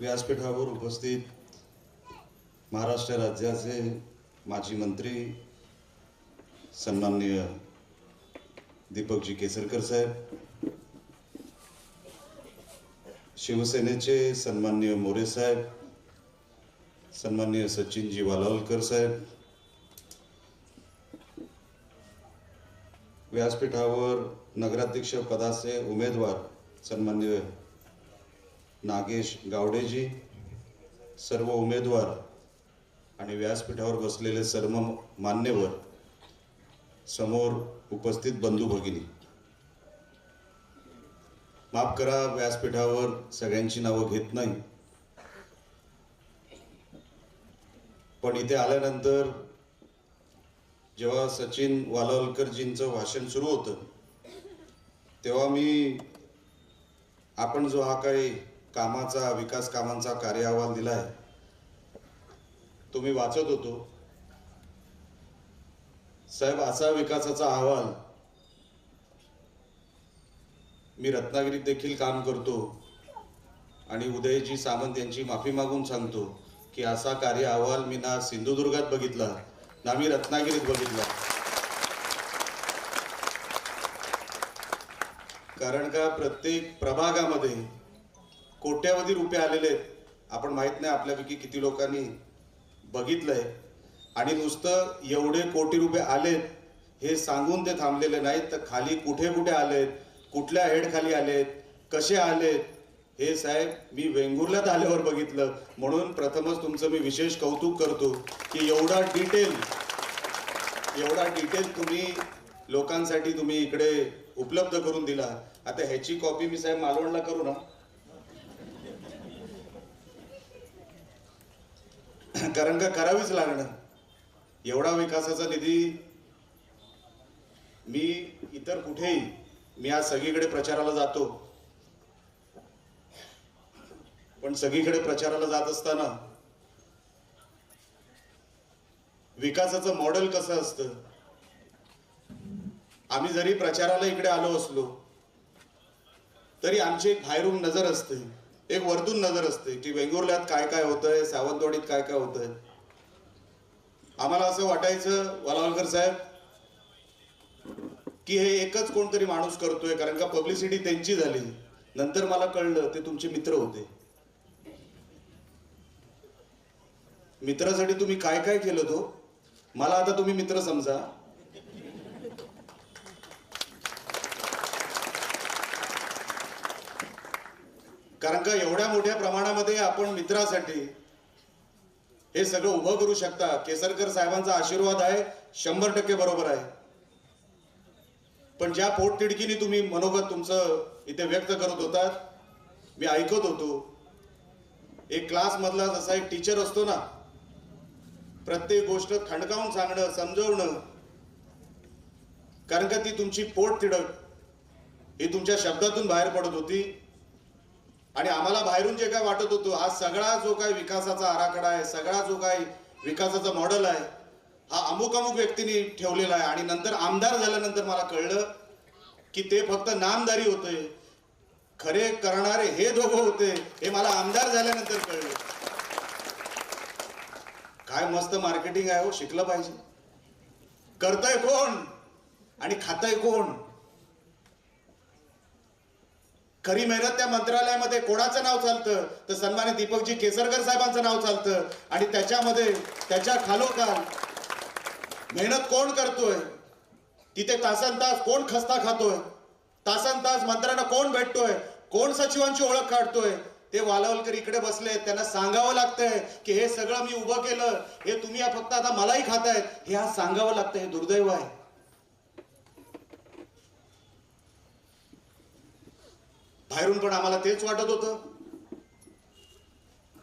व्यासपीठावर उपस्थित महाराष्ट्र राज्याचे माजी मंत्री सन्माननीय दीपकजी केसरकर साहेब शिवसेनेचे सन्माननीय मोरे साहेब सन्माननीय सचिनजी वालावलकर साहेब व्यासपीठावर नगराध्यक्ष पदाचे उमेदवार सन्माननीय नागेश गावडेजी सर्व उमेदवार आणि व्यासपीठावर बसलेले सर्व मान्यवर समोर उपस्थित बंधू भगिनी. माफ करा व्यासपीठावर सगळ्यांची नावं घेत नाही. पण इथे आल्यानंतर जेव्हा सचिन वालावलकरजींचं भाषण सुरू होतं तेव्हा मी आपण जो हा काही कामाचा विकास कामांचा कार्य अहवाल दिला आहे तो मी वाचत होतो. साहेब असा विकासाचा अहवाल मी रत्नागिरीत देखील काम करतो आणि उदयजी सामंत यांची माफी मागून सांगतो की असा कार्य अहवाल मी ना सिंधुदुर्गात बघितला ना मी रत्नागिरीत बघितला. कारण का प्रत्येक प्रभागामध्ये कोट्यावधी रुपये आलेले आहेत. आपण माहीत नाही आपल्यापैकी किती लोकांनी बघितलंय. आणि नुसतं एवढे कोटी रुपये आलेत हे सांगून ते थांबलेले नाहीत. तर खाली कुठे कुठे आलेत? कुठल्या हेड खाली आलेत? कसे आलेत? हे साहेब मी वेंगुर्ल्यात आल्यावर बघितलं. म्हणून प्रथमच तुमचं मी विशेष कौतुक करतो की एवढा डिटेल एवढा डिटेल तुम्ही लोकांसाठी तुम्ही इकडे उपलब्ध करून दिला. आता ह्याची कॉपी मी साहेब मालवणला करू ना? कारण का करावीच लागणार. एवढा विकासाचा निधी मी इतर कुठेही मी आज सगळीकडे प्रचाराला जातो. पण सगळीकडे प्रचाराला जात असताना विकासाचं मॉडेल कसं असतं? आम्ही जरी प्रचाराला इकडे आलो असलो तरी आमची एक बाहेरून नजर असते. एक वरतून नजर असते की वेंगुर्ल्यात काय काय होतंय सावंतवाडीत काय काय होतंय. आम्हाला असं वाटायचं वालावलकर साहेब की हे एकच कोणतरी माणूस करतोय कारण का पब्लिसिटी त्यांची झाली. नंतर मला कळलं ते तुमचे मित्र होते. मित्रासाठी तुम्ही काय काय केलं तो? मला आता तुम्ही मित्र समजा. कारण का एवढ्या मोठ्या प्रमाणामध्ये आपण मित्रासाठी हे सगळं उभं करू शकता. केसरकर साहेबांचा आशीर्वाद आहे शंभर टक्के बरोबर आहे. पण ज्या पोटतिडकीने तुम्ही मनोगत तुमचं इथे व्यक्त करत होतात मी ऐकत होतो एक क्लास मधला जसा एक टीचर असतो ना प्रत्येक गोष्ट खणकावून सांगणं समजवणं कारण का ती तुमची पोट तिडक ही तुमच्या शब्दातून बाहेर पडत होती. आणि आम्हाला बाहेरून जे काय वाटत होतं हा सगळा जो काही विकासाचा आराखडा आहे सगळा जो काही विकासाचा मॉडेल आहे हा अमुक अमुक व्यक्तींनी ठेवलेला आहे. आणि नंतर आमदार झाल्यानंतर मला कळलं की ते फक्त नामदारी होते. खरे करणारे हे दोघं होते हे मला आमदार झाल्यानंतर कळले. काय मस्त मार्केटिंग आहे हो शिकलं पाहिजे. करतय कोण? आणि खातय कोण? खरी मेहनत त्या मंत्रालयामध्ये कोणाचं नाव चालतं? तर सन्मान्य दीपकजी केसरकर साहेबांचं नाव चालतं. आणि त्याच्यामध्ये त्याच्या खालोखाल मेहनत कोण करतोय? तिथे तासन तास कोण खस्ता खातोय? तासन तास मंत्र्यांना कोण भेटतोय? कोण सचिवांची ओळख काढतोय? ते वालावलकर इकडे बसले त्यांना सांगावं लागतंय की हे सगळं मी उभं केलं हे तुम्ही फक्त आता मलाही खातायत हे आज सांगावं लागतं हे दुर्दैव आहे. बाहेरून पण आम्हाला तेच वाटत होतं.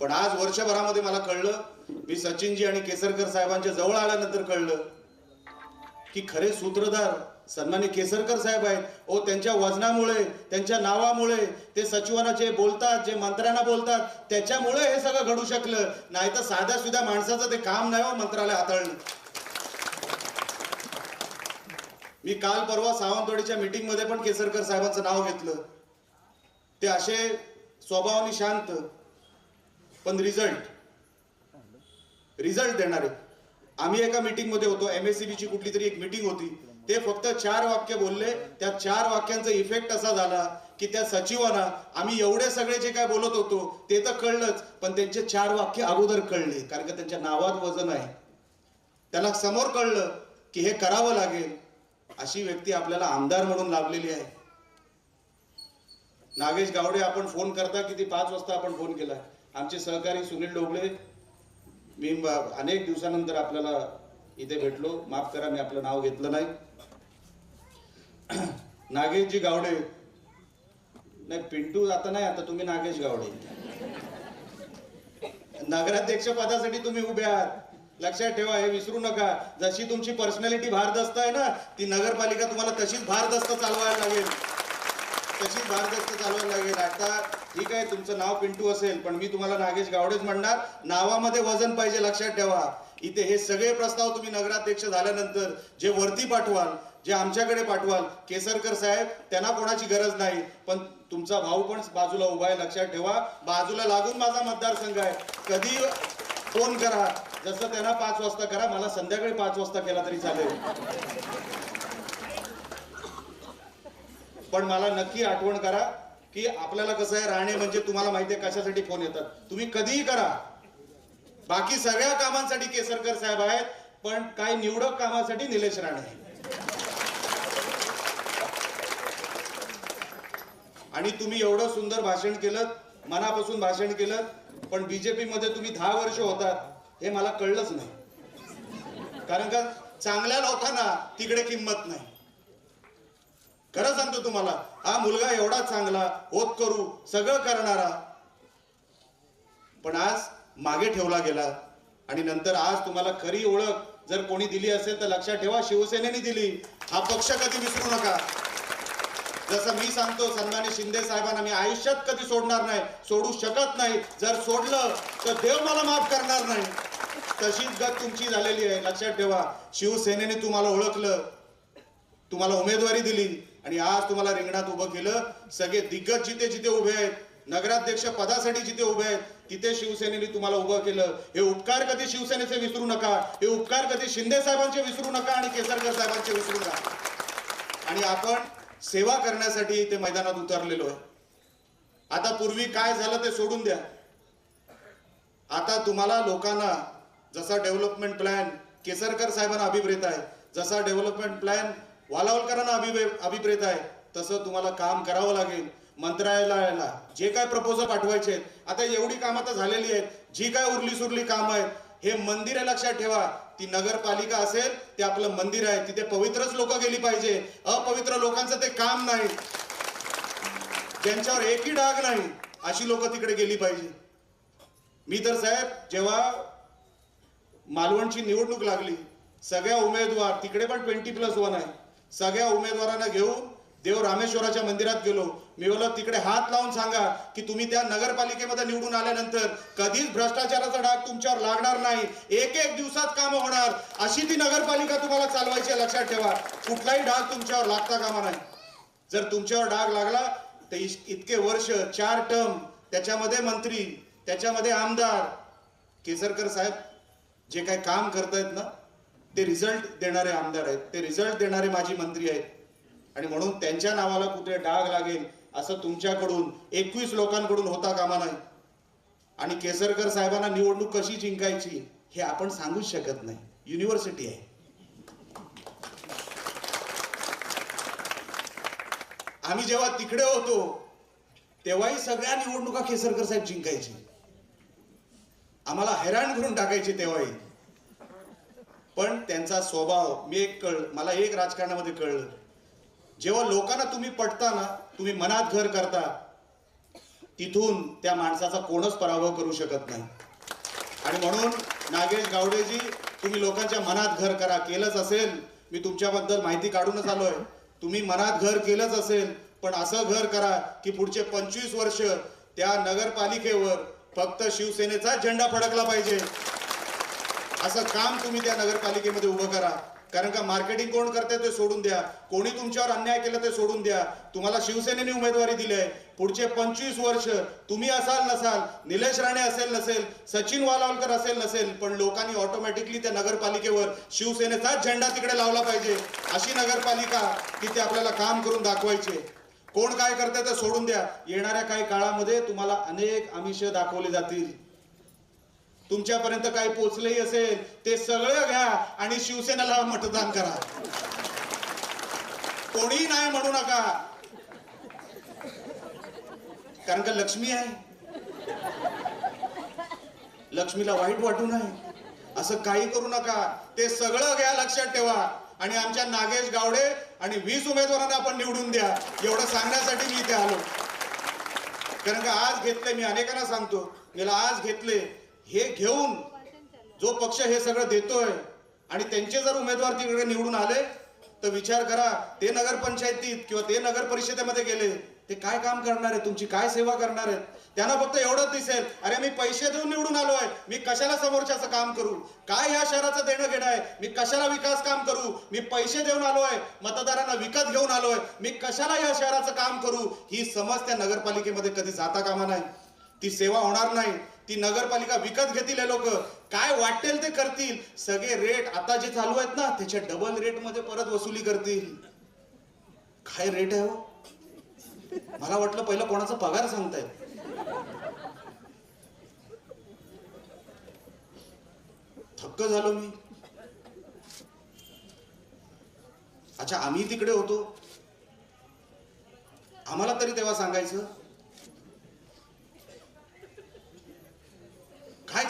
पण आज वर्षभरामध्ये मला कळलं मी सचिनजी आणि केसरकर साहेबांच्या जवळ आल्यानंतर कळलं की खरे सूत्रधार सन्मान्य केसरकर साहेब आहेत. ओ त्यांच्या वजनामुळे त्यांच्या नावामुळे ते सचिवांना जे बोलतात जे मंत्र्यांना बोलतात त्याच्यामुळे हे सगळं घडू शकलं. नाही तर साध्या सुद्धा माणसाचं ते काम नाही हो मंत्रालय हाताळणं. मी काल परवा सावंतवाडीच्या मीटिंगमध्ये पण केसरकर साहेबांचं नाव घेतलं. ते असे स्वभावाने शांत पण रिझल्ट रिझल्ट देणारे. आम्ही एका मीटिंगमध्ये होतो. एम एस ची कुठली तरी एक मीटिंग होती. ते फक्त चार वाक्य बोलले. त्या चार वाक्यांचा इफेक्ट असा झाला की त्या सचिवांना आम्ही एवढे सगळे जे काय बोलत होतो ते तर कळलंच पण त्यांचे चार वाक्य अगोदर कळले कारण का त्यांच्या नावात वजन आहे. त्याला समोर कळलं की हे करावं लागेल अशी व्यक्ती आपल्याला आमदार म्हणून लाभलेली आहे. नागेश गावडे आपण फोन करता किती? पाच वाजता आपण फोन केला. आमचे सहकारी सुनील डोबळे मी अनेक दिवसानंतर आपल्याला इथे भेटलो. माफ करा मी आपलं नाव घेतलं नाही. नागेशजी गावडे. नाही पिंटू आता नाही आता तुम्ही नागेश गावडे. नगराध्यक्ष पदासाठी तुम्ही उभे आहात. लक्षात ठेवा हे विसरू नका. जशी तुमची पर्सनॅलिटी भारदस्त आहे ना ती नगरपालिका तुम्हाला तशीच भारदस्त चालवायला लागेल. तशीच भारदस्त चालवायला लागेल. आता ठीक आहे तुमचं नाव पिंटू असेल पण मी तुम्हाला नागेश गावडेच म्हणणार नावामध्ये वजन पाहिजे लक्षात ठेवा. इथे हे सगळे प्रस्ताव तुम्ही नगराध्यक्ष झाल्यानंतर जे वरती पाठवाल जे आमच्याकडे पाठवाल केसरकर साहेब त्यांना कोणाची गरज नाही. पण तुमचा भाऊ पण बाजूला उभा आहे लक्षात ठेवा. बाजूला लागून माझा मतदारसंघ आहे. कधी फोन करा. जसं त्यांना पाच वाजता करा मला संध्याकाळी पाच वाजता केला तरी चालेल. पण मला नक्की आठवण करा की आपल्याला कसं आहे राहणे म्हणजे तुम्हाला माहिती आहे कशासाठी फोन येतात. तुम्ही कधीही करा. बाकी सगळ्या कामांसाठी केसरकर साहेब आहेत पण काही निवडक कामासाठी निलेश राणे आणि तुम्ही एवढं सुंदर भाषण केलं मनापासून भाषण केलं पण बीजेपी मध्ये तुम्ही दहा वर्ष होतात हे मला कळलंच नाही. कारण का चांगल्या लोकांना तिकडे किंमत नाही. खरं सांगतो तुम्हाला हा मुलगा एवढा चांगला होत करू सगळं करणारा. पण आज मागे ठेवला गेला आणि नंतर आज तुम्हाला खरी ओळख जर कोणी दिली असेल तर लक्षात ठेवा शिवसेनेने दिली. हा पक्ष कधी विसरू नका. जसं मी सांगतो सन्मानी शिंदे साहेबांना मी आयुष्यात कधी सोडणार नाही सोडू शकत नाही. जर सोडलं तर देव मला माफ करणार नाही. तशीच गत तुमची झालेली आहे लक्षात ठेवा. शिवसेनेने तुम्हाला ओळखलं. तुम्हाला उमेदवारी दिली. आणि आज तुम्हाला रिंगणात उभं केलं. सगळे दिग्गज जिथे जिथे उभे आहेत नगराध्यक्ष पदासाठी जिथे उभे आहेत तिथे शिवसेनेने तुम्हाला उभं केलं. हे उपकार कधी शिवसेनेचे विसरू नका. हे उपकार कधी शिंदे साहेबांचे विसरू नका आणि केसरकर साहेबांचे विसरू नका. आणि आपण सेवा करण्यासाठी ते मैदानात उतरलेलो आहे. आता पूर्वी काय झालं ते सोडून द्या. आता तुम्हाला लोकांना जसा डेव्हलपमेंट प्लॅन केसरकर साहेबांना अभिप्रेत आहे जसा डेव्हलपमेंट प्लॅन वालावलकरांना अभिप्रे अभिप्रेत आहे. तसं तुम्हाला काम करावं लागेल. मंत्रालयाला जे काय प्रपोजल पाठवायचे आहेत आता एवढी कामं तर झालेली आहेत. जी काय उरली सुरली कामं आहेत हे मंदिर आहे लक्षात ठेवा. ती नगरपालिका असेल ते आपलं मंदिर आहे. तिथे पवित्रच लोक गेली पाहिजे. अपवित्र लोकांचं ते काम नाही. ज्यांच्यावर एकही डाग नाही अशी लोक तिकडे गेली पाहिजे. मी तर साहेब जेव्हा मालवणची निवडणूक लागली सगळ्या उमेदवार तिकडे पण ट्वेंटी प्लस वन आहे. सगळ्या उमेदवारांना घेऊन देव रामेश्वराच्या मंदिरात गेलो. मी बोललो तिकडे हात लावून सांगा की तुम्ही त्या नगरपालिकेमध्ये निवडून आल्यानंतर कधीच भ्रष्टाचाराचा डाग तुमच्यावर लागणार नाही. एक एक दिवसात काम होणार. अशी ती नगरपालिका तुम्हाला चालवायची आहे, लक्षात ठेवा. कुठलाही डाग तुमच्यावर लागता कामा नाही जर तुमच्यावर डाग लागला तर इतके वर्ष चार टर्म त्याच्यामध्ये मंत्री त्याच्यामध्ये आमदार केसरकर साहेब जे काही काम करतायत ना ते रिझल्ट देणारे आमदार आहेत. ते रिझल्ट देणारे माजी मंत्री आहेत. आणि म्हणून त्यांच्या नावाला कुठे डाग लागेल असं तुमच्याकडून एकवीस लोकांकडून होता कामा नाही. आणि केसरकर साहेबांना निवडणूक कशी जिंकायची हे आपण सांगूच शकत नाही. युनिव्हर्सिटी आहे. आम्ही जेव्हा तिकडे होतो तेव्हाही सगळ्या निवडणुका केसरकर साहेब जिंकायचे. आम्हाला हैराण करून टाकायचे तेव्हाही. पण त्यांचा स्वभाव मी एक कळ मला एक राजकारणामध्ये कळलं. जेव्हा लोकांना तुम्ही पटता ना तुम्ही मनात घर करता तिथून त्या माणसाचा कोणच पराभव करू शकत नाही. आणि म्हणून नागेश गावडेजी तुम्ही लोकांच्या मनात घर करा केलंच असेल. मी तुमच्याबद्दल माहिती काढूनच आलोय. तुम्ही मनात घर केलंच असेल पण असं घर करा की पुढचे पंचवीस वर्ष त्या नगरपालिकेवर फक्त शिवसेनेचा झेंडा फडकला पाहिजे. असं काम तुम्ही त्या नगरपालिकेमध्ये उभं करा. कारण का मार्केटिंग कोण करते ते सोडून द्या. कोणी तुमच्यावर अन्याय केला ते सोडून द्या. तुम्हाला शिवसेनेने उमेदवारी दिली आहे. पुढचे पंचवीस वर्ष तुम्ही असाल नसाल निलेश राणे असेल नसेल सचिन वालावलकर असेल नसेल पण लोकांनी ऑटोमॅटिकली त्या नगरपालिकेवर शिवसेनेचाच झेंडा तिकडे लावला पाहिजे. अशी नगरपालिका तिथे आपल्याला काम करून दाखवायचे. कोण काय करते ते सोडून द्या. येणाऱ्या काही काळामध्ये तुम्हाला अनेक आमिष दाखवले जातील. तुमच्यापर्यंत काही पोचलंही असेल ते सगळं घ्या आणि शिवसेनेला मतदान करा. कोणी नाही म्हणू नका. कारण का लक्ष्मी आहे? लक्ष्मीला वाईट वाटू नये. असं काही करू नका. ते सगळं घ्या लक्षात ठेवा. आणि आमच्या नागेश गावडे आणि वीस उमेदवारांना आपण निवडून द्या. एवढं सांगण्यासाठी मी इथे आलो. कारण का आज घेतले मी. अनेकांना सांगतो. मला आज घेतले हे घेऊन जो पक्ष हे सगळं देतोय आणि त्यांचे जर उमेदवार तिकडे निवडून आले तर विचार करा ते नगरपंचायतीत किंवा ते नगर परिषदेमध्ये गेले ते काय काम करणार आहे तुमची काय सेवा करणार आहेत त्यांना फक्त एवढंच दिसेल अरे मी पैसे देऊन निवडून आलोय मी कशाला समोरच्याचं काम करू? काय या शहराचं देणं घेणं आहे? मी कशाला विकास काम करू? मी पैसे देऊन आलोय मतदारांना विकत घेऊन आलोय मी कशाला या शहराचं काम करू? ही समज त्या नगरपालिकेमध्ये कधी जाता कामा नाही ती सेवा होणार नाही. ती नगरपालिका विकत घेतील लोक. काय वाटेल ते करतील. सगळे रेट आता जे चालू आहेत ना त्याच्या डबल रेटमध्ये परत वसुली करतील. काय रेट आहे हो? मला वाटलं पहिलं कोणाचा पगार सांगतायत. थक्क झालो मी. अच्छा आम्ही तिकडे होतो. आम्हाला तरी तेव्हा सांगायचं.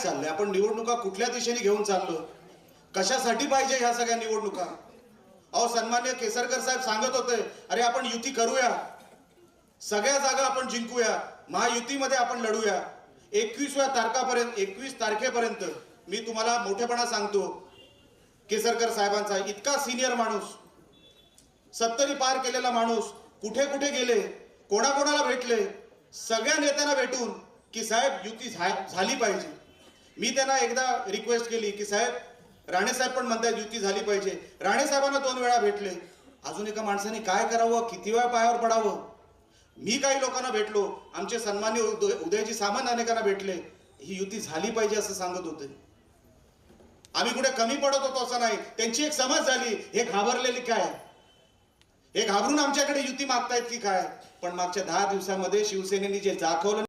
चाललंय? आपण निवडणुका कुठल्या दिशेने घेऊन चाललो? कशासाठी पाहिजे ह्या सगळ्या निवडणुका? अहो सन्मान्य केसरकर साहेब सांगत होते अरे आपण युती करूया. सगळ्या जागा आपण जिंकूया. महायुतीमध्ये आपण लढूया. एकवीसव्या तारखापर्यंत एकवीस तारखेपर्यंत मी तुम्हाला मोठेपणा सांगतो केसरकर साहेबांचा. इतका सिनियर माणूस सत्तरी पार केलेला माणूस कुठे कुठे गेले कोणाकोणाला भेटले सगळ्या नेत्यांना भेटून की साहेब युती झाली पाहिजे. मी त्यांना एकदा रिक्वेस्ट केली की साहेब राणेसाहेब पण म्हणतात युती झाली पाहिजे. राणे साहेबांना दोन वेळा भेटले. अजून एका माणसाने काय करावं? किती वेळा पायावर पडावं? मी काही लोकांना भेटलो. आमचे सन्मान्य उदयजी सामंत अनेकांना भेटले. ही युती झाली पाहिजे असं सांगत होते. आम्ही कुठे कमी पडत होतो असं नाही. त्यांची एक समज झाली. हे घाबरलेली काय? हे घाबरून आमच्याकडे युती मागतायत की काय? पण मागच्या दहा दिवसामध्ये शिवसेनेने जे दाखवलं